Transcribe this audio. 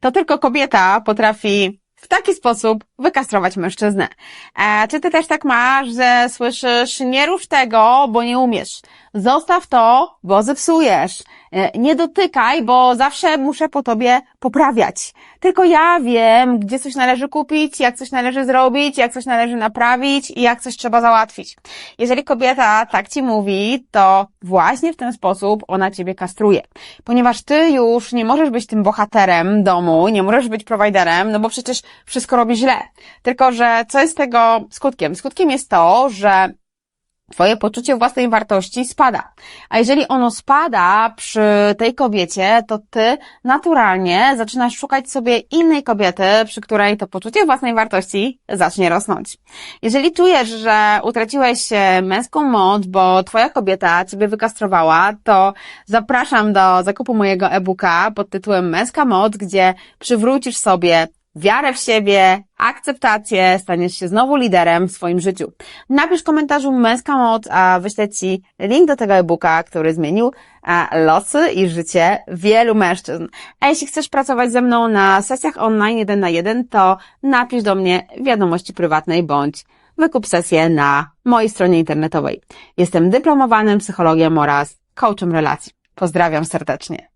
to tylko kobieta potrafi w taki sposób wykastrować mężczyznę. E, czy ty też tak masz, że słyszysz, nie rób tego, bo nie umiesz. Zostaw to, bo zepsujesz. E, nie dotykaj, bo zawsze muszę po tobie poprawiać. Tylko ja wiem, gdzie coś należy kupić, jak coś należy zrobić, jak coś należy naprawić i jak coś trzeba załatwić. Jeżeli kobieta tak ci mówi, to właśnie w ten sposób ona ciebie kastruje. Ponieważ ty już nie możesz być tym bohaterem domu, nie możesz być prowajderem, no bo przecież wszystko robi źle. Tylko, że co jest tego skutkiem? Skutkiem jest to, że Twoje poczucie własnej wartości spada. A jeżeli ono spada przy tej kobiecie, to ty naturalnie zaczynasz szukać sobie innej kobiety, przy której to poczucie własnej wartości zacznie rosnąć. Jeżeli czujesz, że utraciłeś e, męską moc, bo twoja kobieta ciebie wykastrowała, to zapraszam do zakupu mojego e-booka pod tytułem Męska Moc, gdzie przywrócisz sobie wiarę w siebie, akceptację, staniesz się znowu liderem w swoim życiu. Napisz w komentarzu męska moc, a wyślę Ci link do tego e-booka, który zmienił e, losy i życie wielu mężczyzn. A jeśli chcesz pracować ze mną na sesjach online jeden na jeden, to napisz do mnie wiadomości prywatnej bądź wykup sesję na mojej stronie internetowej. Jestem dyplomowanym psychologiem oraz coachem relacji. Pozdrawiam serdecznie.